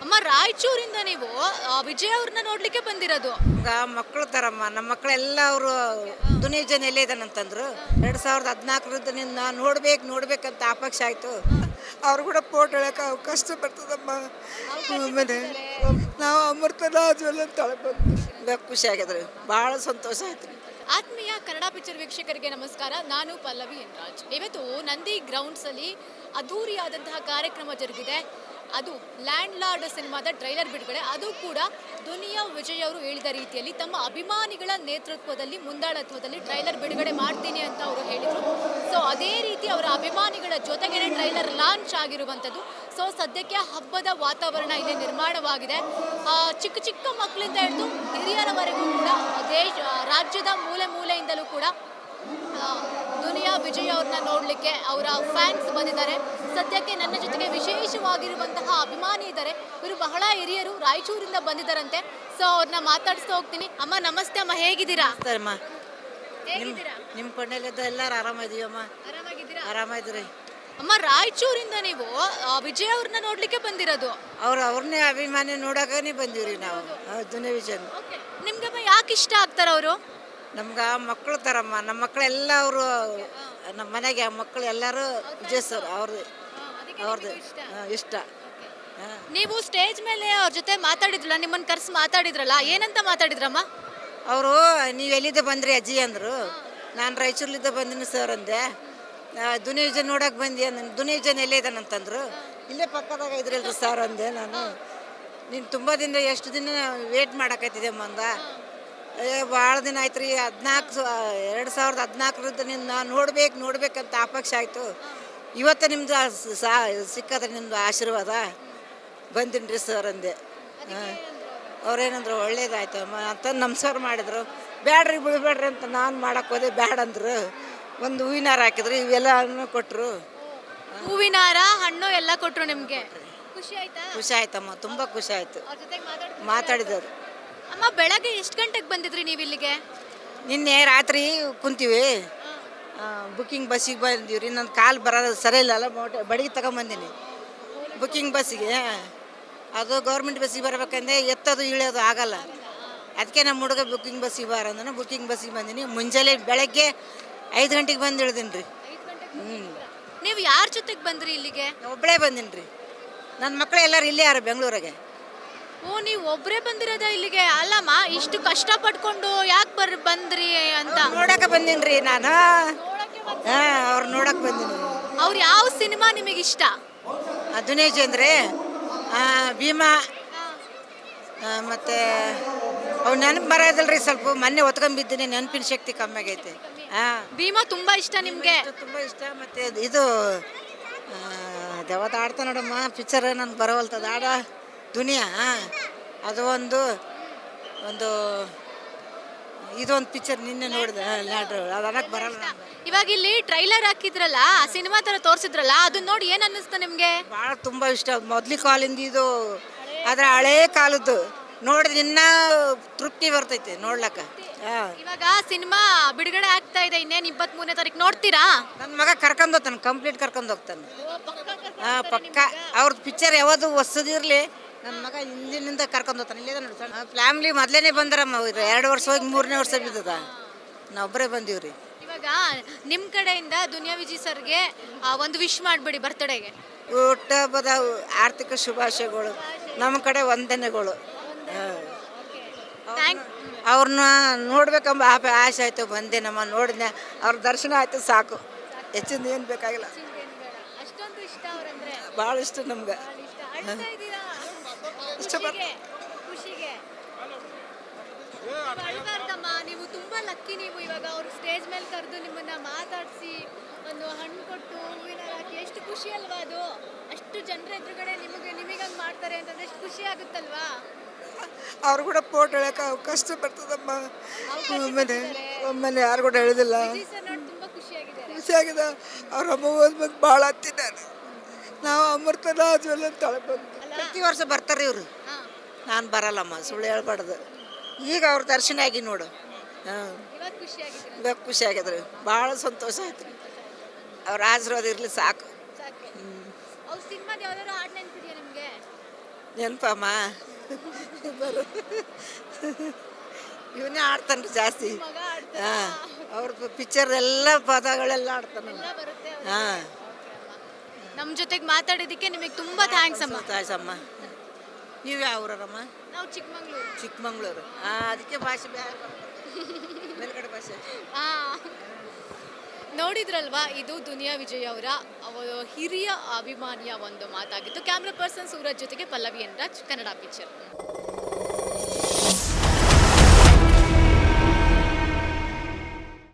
ಅಮ್ಮ ರಾಯಚೂರಿಂದ ನೀವು ಆ, ವಿಜಯ್ ಅವ್ರನ್ನ ನೋಡ್ಲಿಕ್ಕೆ ಬಂದಿರೋದು. ಈಗ ಮಕ್ಕಳು ತರಮ್ಮ ನಮ್ಮ ಮಕ್ಕಳೆಲ್ಲ ಅವರು ದುನಿಯ ಜನ ಎಲ್ಲೇ ಇದ್ದಾನಂತಂದ್ರು ಎರಡ್ ಸಾವಿರದ ಹದಿನಾಲ್ಕರಿಂದ ನಿನ್ನ ನೋಡ್ಬೇಕು ನೋಡ್ಬೇಕಂತ ಆಪಕ್ಷ ಆಯ್ತು. ಅವ್ರು ಕೂಡ ಫೋಟೋ ಹೇಳಕ್ಕೆ ಕಷ್ಟ ಬರ್ತದಮ್ಮ. ಆಮೇಲೆ ನಾವು ಅಮೃತರಾಜ್ ತಳಬೇಕು ಖುಷಿ ಆಗ್ಯದ್ರಿ ಭಾಳ ಸಂತೋಷ ಆಯ್ತು. ಆತ್ಮೀಯ ಕನ್ನಡ ಪಿಕ್ಚರ್ ವೀಕ್ಷಕರಿಗೆ ನಮಸ್ಕಾರ. ನಾನು ಪಲ್ಲವಿ ಎನ್ ರಾಜ್. ಇವತ್ತು ನಂದಿ ಗ್ರೌಂಡ್ಸ್ ಅಲ್ಲಿ ಅದ್ಧೂರಿಯಾದಂತಹ ಕಾರ್ಯಕ್ರಮ ಜರುಗಿದೆ. ಅದು ಲ್ಯಾಂಡ್ ಲಾರ್ಡ್ ಸಿನಿಮಾದ ಟ್ರೈಲರ್ ಬಿಡುಗಡೆ. ಅದು ಕೂಡ ದುನಿಯಾ ವಿಜಯ್ ಅವರು ಹೇಳಿದ ರೀತಿಯಲ್ಲಿ ತಮ್ಮ ಅಭಿಮಾನಿಗಳ ನೇತೃತ್ವದಲ್ಲಿ, ಮುಂದಾಳತ್ವದಲ್ಲಿ ಟ್ರೈಲರ್ ಬಿಡುಗಡೆ ಮಾಡ್ತೀನಿ ಅಂತ ಅವರು ಹೇಳಿದರು. ಸೊ ಅದೇ ರೀತಿ ಅವರ ಅಭಿಮಾನಿಗಳ ಜೊತೆಗೇನೆ ಟ್ರೈಲರ್ ಲಾಂಚ್ ಆಗಿರುವಂಥದ್ದು. ಸೊ ಸದ್ಯಕ್ಕೆ ಹಬ್ಬದ ವಾತಾವರಣ ಇಲ್ಲಿ ನಿರ್ಮಾಣವಾಗಿದೆ. ಚಿಕ್ಕ ಚಿಕ್ಕ ಮಕ್ಕಳಿಂದ ಹಿಡಿದು ಹಿರಿಯರವರೆಗೂ ಕೂಡ ದೇಶ ರಾಜ್ಯದ ಮೂಲೆ ಮೂಲೆಯಿಂದಲೂ ಕೂಡ ದುನಿಯಾ ವಿಜಯ್ ಅವ್ರನ್ನ ನೋಡಲಿಕ್ಕೆ ಅವರ ಫ್ಯಾನ್ಸ್ ಬಂದಿದ್ದಾರೆ. ಸದ್ಯಕ್ಕೆ ನನ್ನ ಜೊತೆಗೆ ವಿಶೇಷವಾಗಿರುವಂತಹ ಅಭಿಮಾನಿ ಇದ್ದಾರೆ. ಇವರು ಬಹಳ ಹಿರಿಯರು ರಾಯಚೂರಿಂದ ಬಂದಿದ್ದಾರಂತೆ. ಸೊ ಅವ್ರನ್ನ ಮಾತಾಡಿಸ್ತಾ ಹೋಗ್ತೀನಿ. ಅಮ್ಮ ನಮಸ್ತೆ ಅಮ್ಮ ಹೇಗಿದ್ದೀರಾ? ಅಮ್ಮ. ಹೇಗಿದ್ದೀರಾ? ನಿಮ್ಮ ಕೊಂಡಲ್ಲಿದ್ದ ಎಲ್ಲರೂ ಆರಾಮಿದೀವಮ್ಮ ಆರಾಮಾಗಿದ್ದೀರಾ? ಆರಾಮಿದ್ರಿ. ಅಮ್ಮ ರಾಯಚೂರಿಂದ ನೀವು ವಿಜಯ್ ಅವ್ರನ್ನ ನೋಡ್ಲಿಕ್ಕೆ ಬಂದಿರೋದು? ಅವ್ರು ಅವ್ರನ್ನೇ ಅಭಿಮಾನಿ ನೋಡಕ್ಕೆ ಬಂದಿವ್ರಿ ನಾವು. ಅರ್ಜುನ ವಿಜಯ್ ಓಕೆ ನಿಮ್ಗಮ್ಮ ಯಾಕೆ ಇಷ್ಟ ಆಗ್ತಾರ ಅವರು ನಮ್ಗೆ ಮಕ್ಕಳು ತರಮ್ಮ ನಮ್ಮ ಮಕ್ಕಳೆಲ್ಲ ಅವರು ನಮ್ಮ ಮನೆಗೆ ಮಕ್ಕಳು ಎಲ್ಲರೂ ವಿಜಯ್ ಸರ್ ಅವ್ರದ್ದು ಅವ್ರದ್ದು ಇಷ್ಟ. ನೀವು ಸ್ಟೇಜ್ ಮೇಲೆ ಅವ್ರ ಜೊತೆ ಮಾತಾಡಿದ್ರಲ್ಲ ನಿಮ್ಮನ್ನು ಕರ್ಸಿ ಮಾತಾಡಿದ್ರಲ್ಲ ಏನಂತ ಮಾತಾಡಿದ್ರಮ್ಮ? ಅವರು ನೀವು ಎಲ್ಲಿದ್ದ ಬಂದ್ರಿ ಅಜ್ಜಿ? ಅಂದರು. ನಾನು ರಾಯಚೂರ್ಲಿದ್ದ ಬಂದಿನಿ ಸರ್ ಅಂದೆ. ದುನಿಯ ವಿಜಯ್ ನೋಡಕ್ಕೆ ಬಂದಿ ಅಂದ ದುನಿಯ ವಿಜಯನ್ ಎಲ್ಲೇ ಇದ್ದಾನಂತಂದ್ರು ಇಲ್ಲೇ ಪಕ್ಕದಾಗ ಇದ್ರಲ್ರಿ ಸರ್ ಅಂದೆ ನಾನು. ನೀನು ತುಂಬ ದಿನ ಎಷ್ಟು ದಿನ ವೇಟ್ ಮಾಡಕತ್ತಿದ್ದೆ ಮಂದ ಏ ಭಾಳ ದಿನ ಆಯ್ತು ರೀ ಹದಿನಾಲ್ಕು ಎರಡು ಸಾವಿರದ ಹದಿನಾಲ್ಕರದ್ದು ನಿನ್ನ ನೋಡ್ಬೇಕು ನೋಡ್ಬೇಕಂತ ಆಪಕ್ಷ ಆಯಿತು. ಇವತ್ತು ನಿಮ್ದು ಆ ಸ- ಸಿಕ್ಕದ ನಿಮ್ಮದು ಆಶೀರ್ವಾದ. ಬಂದಿನಿ ರೀ ಸರ್ ಅಂದೆ. ಹಾಂ. ಅವ್ರೇನಂದ್ರು ಒಳ್ಳೇದಾಯ್ತು. ಅಮ್ಮ ಅಂತ ಸರ್ ಮಾಡಿದ್ರು. ಬ್ಯಾಡ್ರಿ ಬಿಡಬೇಡ್ರಿ ಅಂತ ನಾನು ಮಾಡಕ್ಕೆ ಹೋದೆ ಬ್ಯಾಡ ಅಂದ್ರು. ಒಂದು ಹೂವಿನಾರ ಹಾಕಿದ್ರು ಇವೆಲ್ಲನೂ ಕೊಟ್ಟರು ಹೂವಿನಾರ ಹಣ್ಣು ಎಲ್ಲ ಕೊಟ್ಟರು ನಿಮಗೆ? ಖುಷಿ ಆಯ್ತಾ? ಖುಷಿ ಆಯ್ತಮ್ಮ ತುಂಬ ಖುಷಿ ಆಯಿತು? ಮಾತಾಡಿದವರು. ಅಮ್ಮ ಬೆಳಗ್ಗೆ ಎಷ್ಟು ಗಂಟೆಗೆ ಬಂದಿದ್ರಿ ನೀವು ಇಲ್ಲಿಗೆ? ನಿನ್ನೆ ರಾತ್ರಿ ಕುಂತೀವಿ. ಬುಕ್ಕಿಂಗ್ ಬಸ್ಸಿಗೆ ಬಂದೀವಿ ರೀ ನನ್ನ ಕಾಲು ಬರೋದು ಸರಿ ಇಲ್ಲಲ್ಲ ಮೋಟ ಬಡಿಗೆ ತಗೊಂಬಂದಿನಿ. ಬುಕ್ಕಿಂಗ್ ಬಸ್ಸಿಗೆ ಅದು ಗೌರ್ಮೆಂಟ್ ಬಸ್ಸಿಗೆ ಬರಬೇಕಂದ್ರೆ ಎತ್ತೋದು ಇಳಿಯೋದು ಆಗಲ್ಲ. ಅದಕ್ಕೆ ನಮ್ಮ ಹುಡುಗ ಬುಕ್ಕಿಂಗ್ ಬಸ್ಸಿಗೆ ಬಾರ ಅಂದ್ರೆ ಬುಕ್ಕಿಂಗ್ ಬಸ್ಸಿಗೆ ಬಂದೀನಿ. ಮುಂಜಾನೆ ಬೆಳಗ್ಗೆ ಐದು ಗಂಟೆಗೆ ಬಂದು ಇಳ್ದೀನಿ ರೀ ಹ್ಞೂ ನೀವು ಯಾರ ಜೊತೆಗೆ ಬಂದ್ರಿ ಇಲ್ಲಿಗೆ? ಒಬ್ಬಳೇ ಬಂದೀನಿ ರೀ ನನ್ನ ಮಕ್ಕಳು ಎಲ್ಲರೂ ಇಲ್ಲೇ ಯಾರು ಬೆಂಗಳೂರಿಗೆ? ಓ ನೀವು ಒಬ್ಬರೇ ಬಂದಿರೋದ ಇಲ್ಲಿಗೆ? ಅಲ್ಲಮ್ಮ ಇಷ್ಟು ಕಷ್ಟ ಪಟ್ಕೊಂಡು ಯಾಕೆ ಬರ್ ಬಂದ್ರಿ ಅಂತ? ನೋಡಕ್ಕೆ ಬಂದೀನಿ ರೀ ನಾನು. ಹಾಂ ಅವ್ರು ನೋಡಕ್ಕೆ ಬಂದೀನಿ. ಅವ್ರು ಯಾವ ಸಿನಿಮಾ ನಿಮಗೆ ಇಷ್ಟ ದುನೇಜ್ ಅಂದರೆ ಭೀಮಾ ಆ, ಮತ್ತೆ ಅವು ನೆನಪು ಬರೋದಿಲ್ರಿ ಸ್ವಲ್ಪ ಮೊನ್ನೆ ಒತ್ಕೊಂಬಿದ್ದೀನಿ ನೆನಪಿನ ಶಕ್ತಿ ಕಮ್ಮಿ ಆಗೈತೆ. ಹಾಂ. ಭೀಮಾ ತುಂಬಾ ಇಷ್ಟ ನಿಮ್ಗೆ? ತುಂಬ ಇಷ್ಟ ಮತ್ತೆ ಇದು ದೇವದ ಆಡ್ತಾ ನೋಡಮ್ಮ ಪಿಕ್ಚರ್ ನನ್ಗೆ ಬರವಲ್ತದ ಆಡ. ದುನಿಯಾ ಅದು ಒಂದು ಒಂದು ಇದೊಂದು ಪಿಕ್ಚರ್ ನಿನ್ನೆ ನೋಡಿದೆ. ಲ್ಯಾಡ್ರ್ ಅದು ಅನ್ನಕ್ಕೆ ಬರಲ್ಲ. ಇವಾಗ ಇಲ್ಲಿ ಟ್ರೈಲರ್ ಹಾಕಿದ್ರಲ್ಲ ಆ ಸಿನಿಮಾ ತರ ತೋರ್ಸಿದ್ರಲ್ಲ ಅದನ್ನ ನೋಡಿ ಏನ್ ಅನ್ನಿಸ್ತು ನಿಮ್ಗೆ? ಭಾಳ ತುಂಬ ಇಷ್ಟ. ಮೊದ್ಲಿ ಕಾಲಿಂದ ಇದು ಅದ್ರ ಹಳೇ ಕಾಲದ್ದು. ನೋಡಿದ್ರೆ ಇನ್ನೂ ತೃಪ್ತಿ ಬರ್ತೈತೆ ನೋಡ್ಲಕ್ಕ. ಹಾಂ. ಇವಾಗ ಸಿನಿಮಾ ಬಿಡುಗಡೆ ಆಗ್ತಾ ಇದೆ ಇನ್ನೇನ್ ಇಪ್ಪತ್ತ್ ಮೂರನೇ ತಾರೀಕು ನೋಡ್ತೀರಾ? ನನ್ನ ಮಗ ಕರ್ಕೊಂಡು ಹೋಗ್ತಾನೆ ಕಂಪ್ಲೀಟ್ ಕರ್ಕೊಂಡು ಹೋಗ್ತಾನೆ. ಹಾಂ ಪಕ್ಕ. ಅವ್ರದ್ದು ಪಿಕ್ಚರ್ ಯಾವುದು ಹೊಸದಿರಲಿ. ನನ್ನ ಮಗ ಹಿಂದಿನಿಂದ ಕರ್ಕೊಂಡು ಹೋಗ್ತಾನೆ. ಇಲ್ಲೇ ನೋಡಿ. ಸಣ್ಣ ಫ್ಯಾಮ್ಲಿ ಮೊದಲೇ ಬಂದರಮ್ಮ ಇದು ಎರಡು ವರ್ಷ ಹೋಗಿ ಮೂರನೇ ವರ್ಷ ಬಿದ್ದದ. ನಾವೊಬ್ಬರೇ ಬಂದೀವ್ರಿ. ಇವಾಗ ನಿಮ್ಮ ಕಡೆಯಿಂದ ದುನಿಯಾ ವಿಜಿ ಸರ್ಗೆ ಆ, ಒಂದು ವಿಶ್ ಮಾಡ್ಬಿಡಿ ಬರ್ತಡೆಗೆ ಹುಟ್ಟಹಬ್ಬದ ಆರ್ಥಿಕ ಶುಭಾಶಯಗಳು. ನಮ್ಮ ಕಡೆ ವಂದನೆಗಳು. ಥ್ಯಾಂಕ್ ಅವ್ರನ್ನ ನೋಡ್ಬೇಕಂಬ ಆಪ- ಆಸೆ ಆಯ್ತು ಬಂದೆ ನಮ್ಮ ನೋಡಿದ್ನೆ. ಅವ್ರ ದರ್ಶನ ಆಯ್ತು ಸಾಕು. ಹೆಚ್ಚಿಂದ ಏನು ಬೇಕಾಗಿಲ್ಲ. ಅಷ್ಟೊಂದು ಇಷ್ಟ ಅವ್ರಂದ್ರೆ? ಭಾಳ ಇಷ್ಟ ನಮ್ಗೆ. ಇಷ್ಟ ಅಳ್ತಾ ಇದ್ದೀರಾ ಇಷ್ಟಪಟ್ಟು ಖುಷಿಗೆ ನೀವು ಅಳ್ಬಾರ್ದಮ್ಮ ನೀವು ತುಂಬಾ ಲಕ್ಕಿ ನೀವು ಇವಾಗ ಅವರು ಸ್ಟೇಜ್ ಮೇಲೆ ಕರೆದು ನಿಮ್ಮನ್ನ ಮಾತಾಡಿಸಿ ಒಂದು ಹಣ್ಣು ಕೊಟ್ಟು ಹೂವಿನ ಹಾಕಿ ಎಷ್ಟು ಖುಷಿ ಅಲ್ವಾ ಅದು? ಅಷ್ಟು ಜನರ ಎದುರುಗಡೆ ನಿಮಗೆ ನಿಮಗಂಗ್ ಮಾಡ್ತಾರೆ ಅಂತಂದ್ರೆ ಎಷ್ಟು ಖುಷಿ ಆಗುತ್ತಲ್ವಾ? ಅವ್ರು ಕೂಡ ಫೋಟೋ ಹೇಳಕ್ಕೆ ಕಷ್ಟ ಬರ್ತದಮ್ಮ. ಆಮೇಲೆ ಒಮ್ಮೆಲೆ ಯಾರು ಕೂಡ ಹೇಳಿದಿಲ್ಲ ವಿಜಯ್ ಸರ್ ನೋಡಿ ತುಂಬಾ ಖುಷಿಯಾಗಿದ್ದಾರೆ. ಖುಷಿಯಾಗಿದೆ ಅವ್ರ ಅಮ್ಮ ಓದ್ಬೇಕು ಭಾಳ ಹತ್ತಿದ್ದಾರೆ. ನಾವು ನಾವು ಅಮೃತರಾಜ್ ತಳಬೇಕು ಪ್ರತಿ ವರ್ಷ ಬರ್ತಾರೆ ಇವರು. ನಾನು ಬರಲ್ಲಮ್ಮ ಸುಳ್ಳು ಹೇಳ್ಬಾರ್ದು. ಈಗ ಅವ್ರ ದರ್ಶನ ಆಗಿ ನೋಡು. ಹಾಂ. ಇವಾಗ ಖುಷಿ ಆಗ್ಯದ್ರಿ ಭಾಳ ಸಂತೋಷ ಆಯ್ತು. ರೀ ಅವ್ರ ಆಶೀರ್ವಾದ ಇರಲಿ ಸಾಕು. ನೆನಪಮ್ಮ? ಇವನೇ ಆಡ್ತಾನೆ ಜಾಸ್ತಿ. ಮಗ ಆಡ್ತಾನ? ಹಾಂ. ಅವ್ರ ಪಿಕ್ಚರ್ ಎಲ್ಲ ಪದಗಳೆಲ್ಲ ಆಡ್ತಾನೆ ಹಾಂ. ನಮ್ಮ ಜೊತೆಗೆ ಮಾತಾಡಿದ್ದಕ್ಕೆ ನಿಮಗೆ ತುಂಬಾ ಥ್ಯಾಂಕ್ಸ್ ಅಮ್ಮ. ಸಂತೋಷಮ್ಮ ನೀವು ಯಾವ ಊರಮ್ಮ ನಾವು ಚಿಕ್ಕಮಂಗ್ಳೂರು. ಚಿಕ್ಕಮಂಗ್ಳೂರು. ಹಾಂ ಅದಕ್ಕೆ ಭಾಷೆ ಬೇರೆ. ಭಾಷೆ. ನೋಡಿದ್ರಲ್ವಾ ಇದು ದುನಿಯಾ ವಿಜಯ್ ಅವರ ಅವರ ಹಿರಿಯ ಅಭಿಮಾನಿಯ ಒಂದು ಮಾತಾಗಿತ್ತು. ಕ್ಯಾಮ್ರಾ ಪರ್ಸನ್ ಸೂರಜ್ ಜೊತೆಗೆ ಪಲ್ಲವಿ ಎನ್ ರಾಜ್ ಕನ್ನಡ ಪಿಕ್ಚರ್